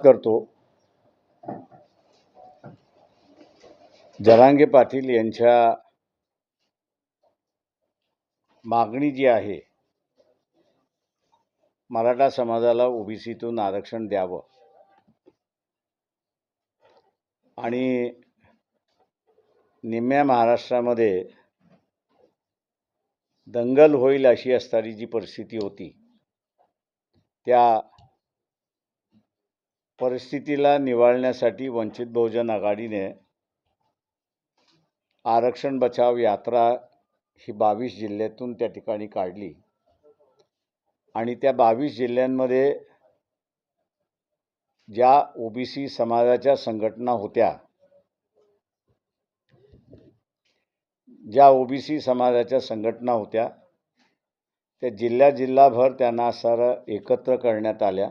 करतो. जरांगे पाटील यांच्या मागणी जी आहे मराठा समाजाला ओबीसीतून आरक्षण द्यावं आणि निम्म्या महाराष्ट्रामध्ये दंगल होईल अशी असणारी जी परिस्थिती होती त्या परिस्थितीला निवाळण्यासाठी वंचित बहुजन आघाडीने आरक्षण बचाव यात्रा ही बावीस जिल्ह्यातून त्या ठिकाणी काढली. आणि त्या बावीस जिल्ह्यांमध्ये ज्या ओबीसी समाजाच्या संघटना होत्या ज्या ओबीसी समाजाच्या संघटना होत्या त्या जिल्ह्या जिल्हाभर त्यांना सारं एकत्र करण्यात आल्या.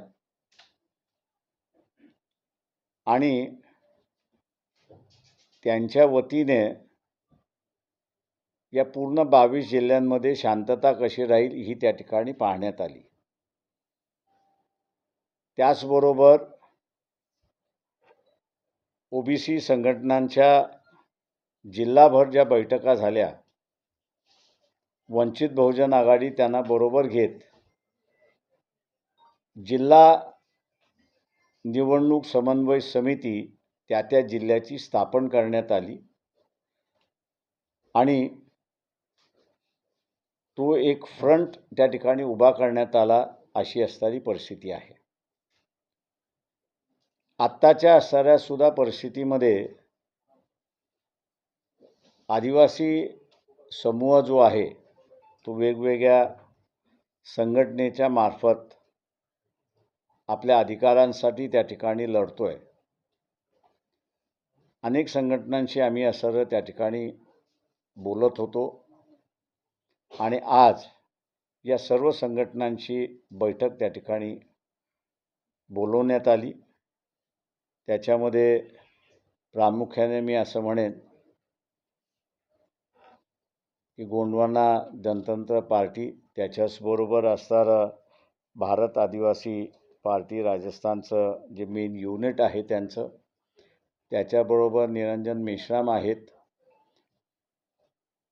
आणि त्यांच्या वतीने या पूर्ण बावीस जिल्ह्यांमध्ये शांतता कशी राहील ही त्या ठिकाणी पाहण्यात आली. त्याचबरोबर ओबीसी संघटनांच्या जिल्हाभर ज्या बैठका झाल्या वंचित बहुजन आघाडी त्यांना बरोबर घेत जिल्हा निवडणूक समन्वय समिती त्या त्या जिल्ह्याची स्थापन करण्यात आली. आणि तो एक फ्रंट त्या ठिकाणी उभा करण्यात आला अशी असणारी परिस्थिती आहे. आत्ताच्या असणाऱ्या सुद्धा परिस्थितीमध्ये आदिवासी समूह जो आहे तो वेगवेगळ्या संघटनेच्या मार्फत आपल्या अधिकारांसाठी त्या ठिकाणी लढतो आहे अनेक संघटनांशी आम्ही असं त्या ठिकाणी बोलत होतो. आणि आज या सर्व संघटनांची बैठक त्या ठिकाणी बोलवण्यात आली. त्याच्यामध्ये प्रामुख्याने मी असं म्हणेन की गोंडवाना जनतंत्र पार्टी त्याच्याचबरोबर असणारं भारत आदिवासी पार्टी राजस्थानचं जे मेन युनिट आहे त्यांचं त्याच्याबरोबर निरंजन मेश्राम आहेत.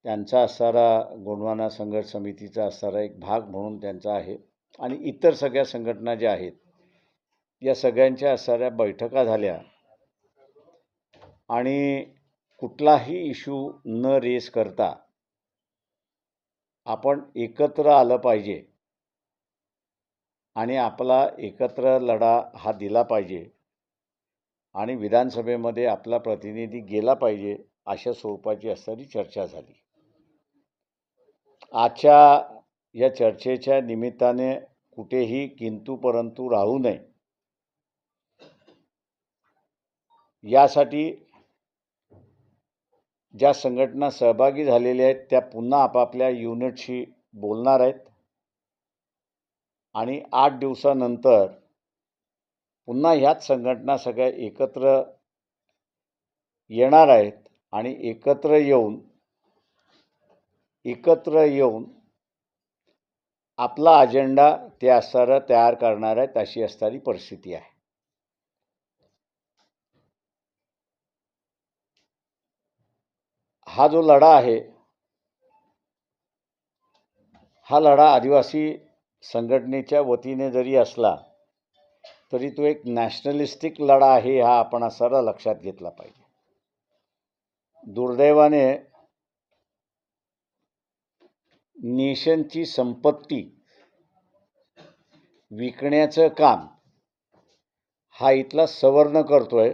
त्यांचा असणारा गोंडवाना संघर्ष समितीचा असणारा एक भाग म्हणून त्यांचा आहे. आणि इतर सगळ्या संघटना ज्या आहेत या सगळ्यांच्या असणाऱ्या बैठका झाल्या. आणि कुठलाही इश्यू न रेस करता आपण एकत्र आलं पाहिजे. आणि आपला एकत्र लढा हा दिला पाहिजे. आणि विधानसभेमध्ये आपला प्रतिनिधी गेला पाहिजे अशा स्वरूपाची असणारी चर्चा झाली. आजच्या या चर्चेच्या निमित्ताने कुठेही किंतू परंतु राहू नये. यासाठी ज्या संघटना सहभागी झालेल्या आहेत त्या पुन्हा आपापल्या युनिटशी बोलणार आहेत. आणि आठ दिवसानंतर पुन्हा ह्याच संघटना सगळ्या एकत्र येणार आहेत आणि एकत्र येऊन एकत्र येऊन आपला अजेंडा ते असणारं तयार करणार आहेत अशी असणारी परिस्थिती आहे. हा जो लढा आहे हा लढा आदिवासी संघटनेच्या वतीने जरी असला तरी तो एक नॅशनलिस्टिक लढा आहे हा आपण असारा लक्षात घेतला पाहिजे. दुर्दैवाने नेशनची संपत्ती विकण्याचं काम हा इथला सवर्ण करतोय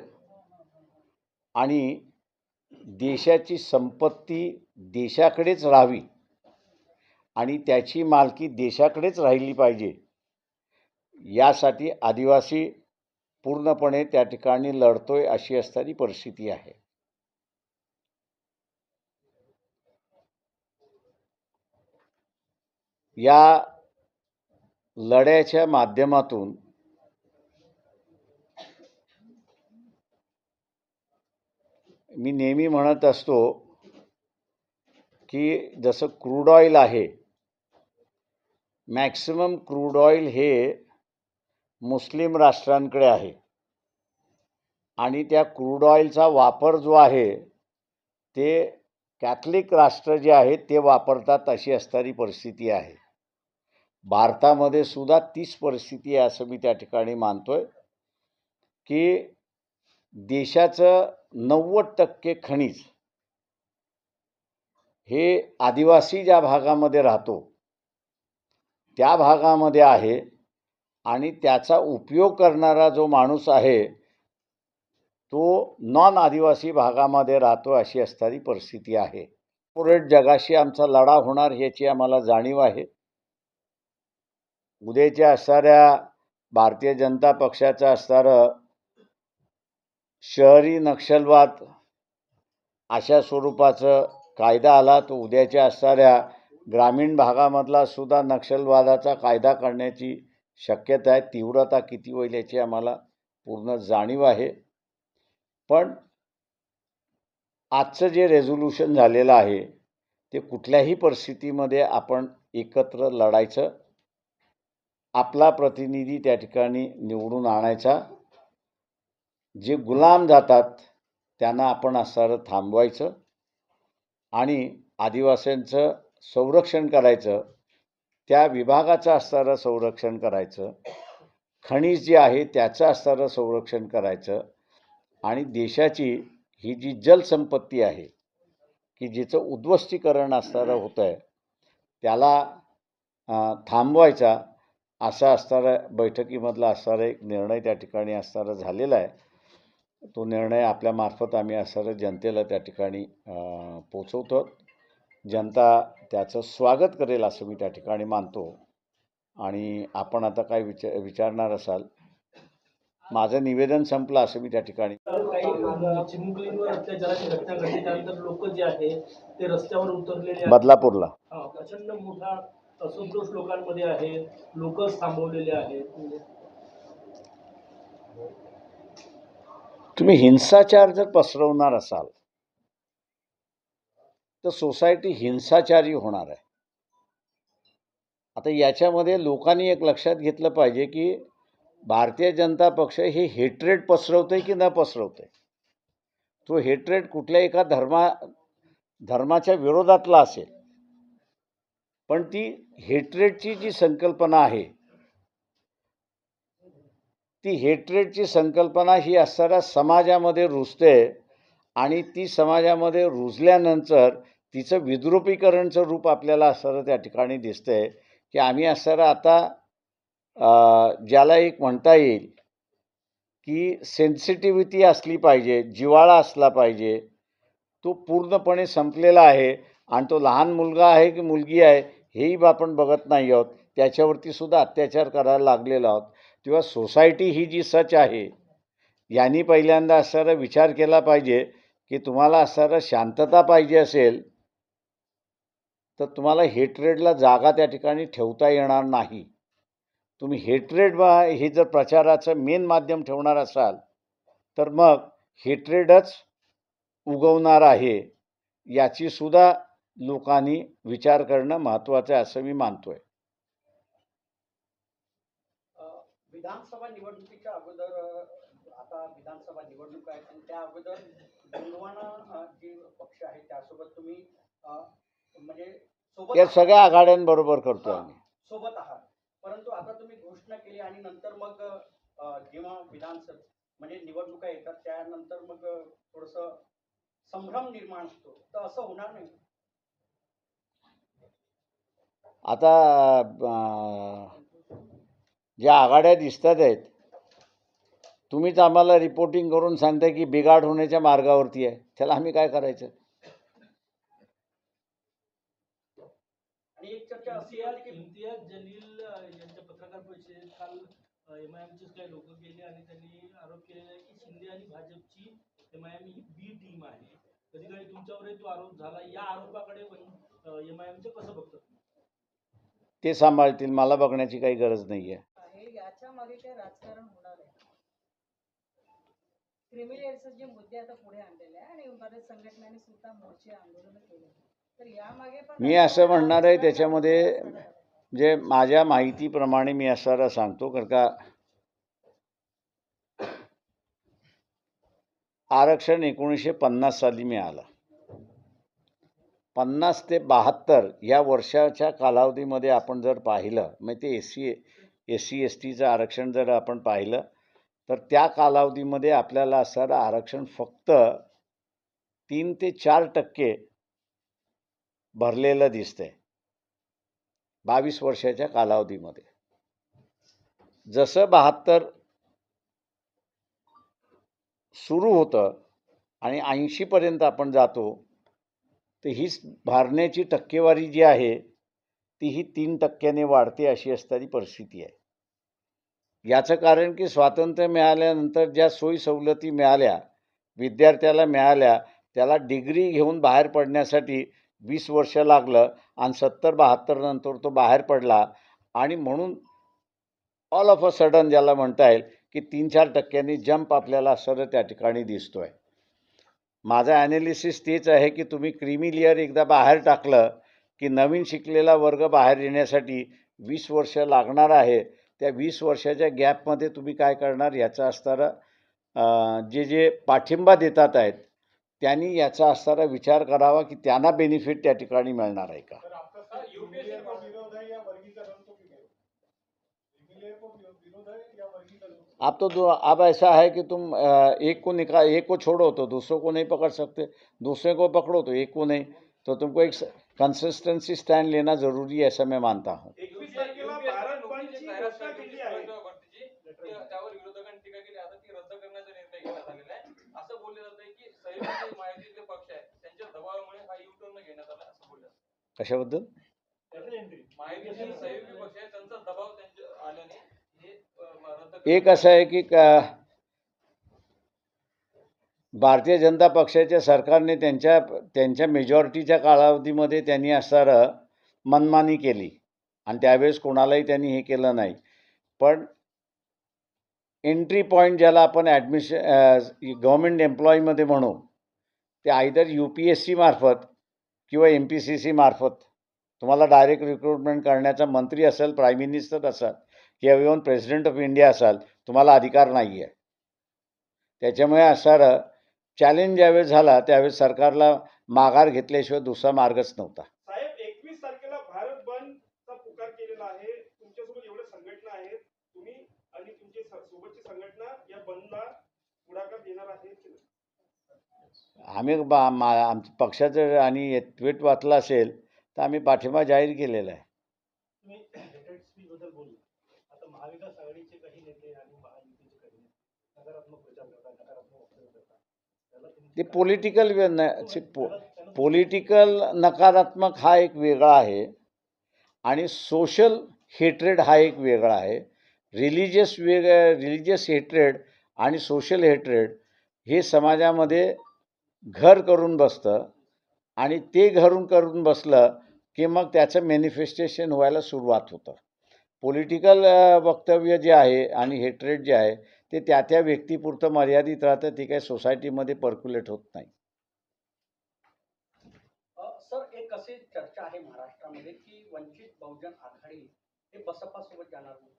आणि देशाची संपत्ती देशाकडेच राहावी आणि त्याची मालकी देशाकडेच राहिली पाहिजे. यासाठी आदिवासी पूर्णपणे त्या ठिकाणी लढतोय अशी असणारी परिस्थिती आहे. या लढ्याच्या माध्यमातून मी नेहमी म्हणत असतो की जसं क्रूड ऑइल आहे मॅक्सिमम क्रूड ऑइल हे मुस्लिम राष्ट्रांकडे आहे. आणि त्या क्रूड ऑइलचा वापर जो आहे ते कॅथलिक राष्ट्र जे आहेत ते वापरतात अशी असणारी परिस्थिती आहे. भारतामध्ये सुद्धा तीच परिस्थिती आहे असं मी त्या ठिकाणी मानतो आहे की देशाचं नव्वद टक्के खनिज हे आदिवासी ज्या भागामध्ये राहतो त्या भागामध्ये आहे आणि त्याचा उपयोग करणारा जो माणूस आहे तो नॉन आदिवासी भागामध्ये राहतो अशी असणारी परिस्थिती आहे. कॉर्पोरेट जगाशी आमचा लढा होणार याची आम्हाला जाणीव आहे. उद्याच्या असणाऱ्या भारतीय जनता पक्षाचं असणारं शहरी नक्षलवाद अशा स्वरूपाचं कायदा आला तो उद्याच्या असणाऱ्या ग्रामीण भागामधला सुद्धा नक्षलवादाचा कायदा करण्याची शक्यता आहे तीव्रता किती होईल याची आम्हाला पूर्ण जाणीव आहे. पण आजचं जे रेझोल्युशन झालेलं आहे ते कुठल्याही परिस्थितीमध्ये आपण एकत्र लढायचं आपला प्रतिनिधी त्या ठिकाणी निवडून आणायचा. जे गुलाम जातात त्यांना आपण असणारं थांबवायचं आणि आदिवासींचं संरक्षण करायचं त्या विभागाचं असणारं संरक्षण करायचं खनिज जे आहे त्याचं असणारं संरक्षण करायचं आणि देशाची ही जी जलसंपत्ती आहे की जिचं उद्ध्वस्तीकरण असणारं होतं आहे त्याला थांबवायचा असा असणारा बैठकीमधला असणारा एक निर्णय त्या ठिकाणी असणारा झालेला आहे. तो निर्णय आपल्यामार्फत आम्ही असणारं जनतेला त्या ठिकाणी पोचवतो जनता त्याचं स्वागत करेल असं मी त्या ठिकाणी मानतो. आणि आपण आता काय विचार विचारणार असाल? माझं निवेदन संपलं असं मी त्या ठिकाणी. बदलापूरला. प्रचंड मोठा असंतोष लोकांमध्ये आहे. लोक थांबवलेले आहेत. तुम्ही हिंसाचार जर पसरवणार असाल तर सोसायटी हिंसाचारी होणार आहे. आता याच्यामध्ये लोकांनी एक लक्षात घेतलं पाहिजे की भारतीय जनता पक्ष हे हेट्रेड पसरवतंय की न पसरवतंय? तो हेट्रेड कुठल्या एका धर्मा धर्माच्या विरोधातला असेल. पण ती हेट्रेडची जी संकल्पना आहे ती हेट्रेडची संकल्पना ही असणाऱ्या समाजामध्ये रुजते. आणि ती समाजामध्ये रुजल्यानंतर तिचं विद्रुपीकरणचं रूप आपल्याला असणारं त्या ठिकाणी दिसतंय की आम्ही असणारं आता ज्याला एक म्हणता येईल की सेन्सिटिव्हिटी असली पाहिजे जिव्हाळा असला पाहिजे तो पूर्णपणे संपलेला आहे आणि तो लहान मुलगा आहे की मुलगी आहे हेही आपण बघत नाही आहोत. त्याच्यावरती सुद्धा अत्याचार करायला लागलेलो आहोत. किंवा सोसायटी ही जी सच आहे यांनी पहिल्यांदा असणारा विचार केला पाहिजे की तुम्हाला असणारं शांतता पाहिजे असेल तर तुम्हाला हेटरेडला जागा त्या ठिकाणी ठेवता येणार नाही. तुम्ही हेटरेड बा हे जर प्रचाराचं मेन माध्यम ठेवणार असाल तर मग हेटरेडच उगवणार आहे याची सुद्धा लोकांनी विचार करणं महत्त्वाचं आहे असं मी मानतोय. विधानसभा निवडणुकीच्या अगोदर आता विधानसभा निवडणूक आहेत आणि त्या अगोदर जी पक्ष आहे त्यासोबत तुम्ही म्हणजे सोबत या. सगळ्या आघाड्यांबरोबर करतो आम्ही. सोबत आहात. परंतु आता तुम्ही घोषणा केली आणि नंतर मग जेव्हा विधानसभा म्हणजे निवडणुका येतात त्यानंतर मग थोडस संभ्रम निर्माण होतो. तर असं होणार नाही? आता ज्या आघाड्या दिसतात आहेत तुम्हीच आम्हाला रिपोर्टिंग करून सांगताय की बिघाड होण्याच्या मार्गावरती आहे. त्याला आम्ही काय करायचं? आणि एक चर्चा अशी इम्तियाज होती की इम्तियाज जलील अ, यांच्या पत्रकार परिषदेत काल एम आय एमचेच काही लोक गेले आणि त्यांनी आरोप केलेला आहे की शिंदे आणि भाजपची एम आय एम ही बी टीम आहे. कधी कधी तुमच्यावरही तो आरोप झाला या आरोपाकडे एम आय एमचे कसं बघतात? ते सांभाळतील. मला बघण्याची काही गरज नाही आहे. आहे जे मुद्दे आता पुढे आणलेले आहे आणि बरेच संघटनांनी सुद्धा मोर्चे आंदोलन केले. तर यामागे पण मी असं म्हणणार आहे त्याच्यामध्ये जे माझ्या माहितीप्रमाणे मी असणारा सांगतो कारण का आरक्षण एकोणीसशे पन्नास साली मिळालं. पन्नास ते बहात्तर या वर्षाच्या कालावधीमध्ये आपण जर पाहिलं म्हणजे ते S C S C S टीचं आरक्षण जर आपण पाहिलं तर त्या कालावधीमध्ये आपल्याला असणारं आरक्षण फक्त तीन ते चार टक्के भरलेलं दिसतंय. बावीस वर्षाच्या कालावधीमध्ये. जसं बहात्तर सुरू होतं आणि ऐंशीपर्यंत आपण जातो तर हीच भरण्याची टक्केवारी जी आहे ती ही तीन टक्क्याने वाढते अशी असणारी परिस्थिती आहे. याचं कारण की स्वातंत्र्य मिळाल्यानंतर ज्या सोयी सवलती मिळाल्या विद्यार्थ्याला मिळाल्या त्याला डिग्री घेऊन बाहेर पडण्यासाठी वीस वर्ष लागलं आणि सत्तर बहात्तर नंतर तो बाहेर पडला आणि म्हणून ऑल ऑफ अ सडन ज्याला म्हणता येईल की तीन चार टक्क्यांनी जंप आपल्याला सरळ त्या ठिकाणी दिसतो आहे माझं ॲनालिसिस तेच आहे की तुम्ही क्रिमी लेअर एकदा बाहेर टाकलं की नवीन शिकलेला वर्ग बाहेर येण्यासाठी वीस वर्ष लागणार आहे त्या वीस वर्षाच्या गॅपमध्ये तुम्ही काय करणार याचा असणारा जे जे पाठिंबा देतात आहेत त्यांनी याचा असणारा विचार करावा की त्यांना बेनिफिट त्या ठिकाणी मिळणार आहे का? अब तो दो अब ऐसा है कि तुम एक को निकाल एक को छोड़ो तो दूसरों को नहीं पकड़ सकते दूसरे को पकड़ो तो एक को नहीं। तो तुमको एक कंसिस्टेंसी स्टैंड लेना ज़रूरी है ऐसा मैं मानता हूँ एकवीस तारखेला भारत बंदची घोषणा केली आहे त्यावर विरोधकांनी टीका केली आता ती रद्द करण्याचा निर्णय घेण्यात आलेला आहे असं बोललं जात आहे की संयुक्त महायुतीतले पक्ष आहेत त्यांच्या दबावामुळे हा यू टर्न घेण्यात आला असं बोललं जातं. कशाबद्दल महायुतीचे संयुक्त पक्ष आहेत त्यांचा दबाव त्यांच्या आल्याने हे अं, रद्द करण्यात एक असं आहे की का भारतीय जनता पक्षाच्या सरकारने त्यांच्या त्यांच्या मेजॉरिटीच्या कालावधीमध्ये त्यांनी असणारं मनमानी केली. आणि त्यावेळेस कोणालाही त्यांनी हे केलं नाही. पण एंट्री पॉईंट ज्याला आपण ॲडमिश गव्हर्मेंट एम्प्लॉईमध्ये म्हणू ते either U P S C मार्फत किंवा एम पी सी सी मार्फत तुम्हाला डायरेक्ट रिक्रुटमेंट करण्याचा मंत्री असेल प्राईम मिनिस्टर असाल किंवा इवन प्रेसिडेंट ऑफ इंडिया असाल तुम्हाला अधिकार नाही आहे त्याच्यामुळे असणारं चॅलेंज ज्यावेळेस झाला त्यावेळेस सरकारला माघार घेतल्याशिवाय दुसरा मार्गच नव्हता साहेब एकवीस तारखेला भारत बंदचा पुकार केलेला आहे तुमच्यासोबत एवढ्या संघटना आहेत तुम्ही आणि तुमची स- सोबतची संघटना या बंदला पुढाकार देणार आहे की नाही? आम्ही बा मा आमच्या पक्षाचं आणि ट्विट वाचलं असेल तर आम्ही पाठिंबा जाहीर केलेला आहे. ते पॉलिटिकल पो पॉलिटिकल नकारात्मक हा एक वेगळा आहे आणि सोशल हेट्रेड हा एक वेगळा आहे. रिलिजियस वेग रिलिजियस हेट्रेड आणि सोशल हेट्रेड हे समाजामध्ये घर करून बसतं आणि ते घरून करून बसलं की मग त्याचं मॅनिफेस्टेशन व्हायला सुरुवात होतं. पॉलिटिकल वक्तव्य जे आहे आणि हेट्रेड जे आहे ते त्या त्या व्यक्तीपुरतं मर्यादित राहतं ते काही सोसायटीमध्ये पर्क्युलेट होत नाही. सर एक अशी चर्चा आहे महाराष्ट्रामध्ये की वंचित बहुजन आघाडी हे बसपासोबत जाणार नाही.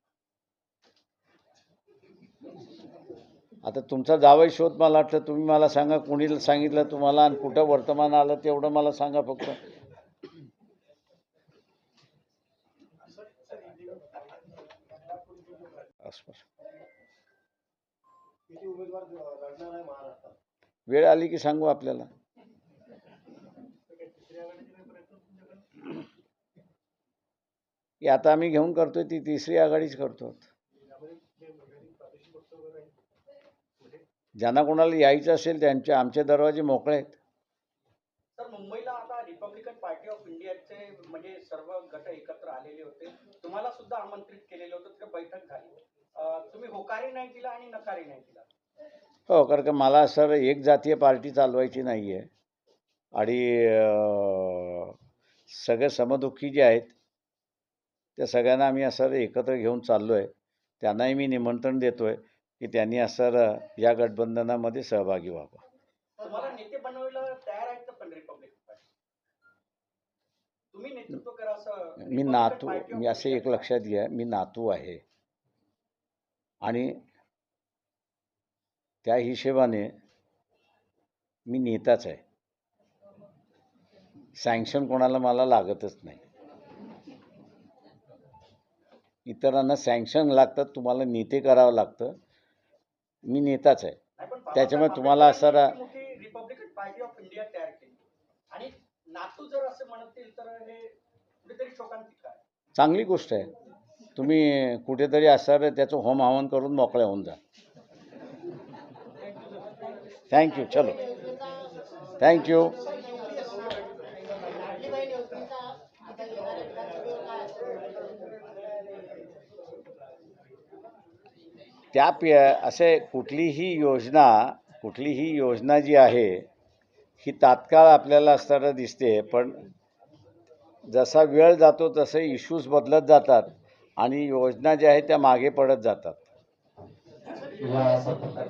आता तुमचा जावई शोध मला वाटतं तुम्ही मला सांगा कोणी सांगितलं तुम्हाला आणि कुठं वर्तमान आलं तेवढं मला सांगा फक्त. वेळ आली की सांगू आपल्याला. की आता आम्ही घेऊन करतोय ती तिसरी आघाडीच करतो. ज्यांना कोणाला यायचं असेल त्यांचे आमचे दरवाजे मोकळे आहेत. तर मुंबईला आता रिपब्लिकन पार्टी ऑफ इंडियाचे म्हणजे सर्व गट एकत्र आलेले होते. तुम्हाला सुद्धा आमंत्रित केलेलं होतं तिथे बैठक झाली. तुम्ही होकारी नाही दिला आणि नकारी नाही दिला. हो कारण का मला सर एक जातीय पार्टी चालवायची नाही आहे आणि सगळे समदुःखी जे आहेत त्या सगळ्यांना आम्ही असं एकत्र घेऊन चाललो आहे त्यांनाही मी निमंत्रण देतो आहे की त्यांनी असं या गठबंधनामध्ये सहभागी व्हावं. मी नातू मी असं एक लक्षात घ्या मी नातू आहे. आणि त्या हिशेबाने मी नेताच आहे. सँक्शन कोणाला मला लागतच नाही. इतरांना सँक्शन लागतात तुम्हाला नेते करावं लागतं. मी नेताच आहे. त्याच्यामुळे तुम्हाला असं रा- आंबेडकरांनी मोठी रिपब्लिकन पार्टी ऑफ इंडिया तयार केली. आणि नातू जर असं म्हणतील तर हे कुठेतरी शोकांतिक आहे. चांगली गोष्ट आहे. तुम्ही कुठेतरी असणार त्याचं होम हवन करून मोकळे होऊन जा. थँक्यू चलो. थँक्यू त्या पे असे कुठलीही योजना कुठलीही योजना जी आहे ही तात्काळ आपल्याला असताना दिसते पण जसा वेळ जातो तसे इश्यूज बदलत जातात आणि योजना ज्या आहेत त्या मागे पडत जातात. या पत्रकार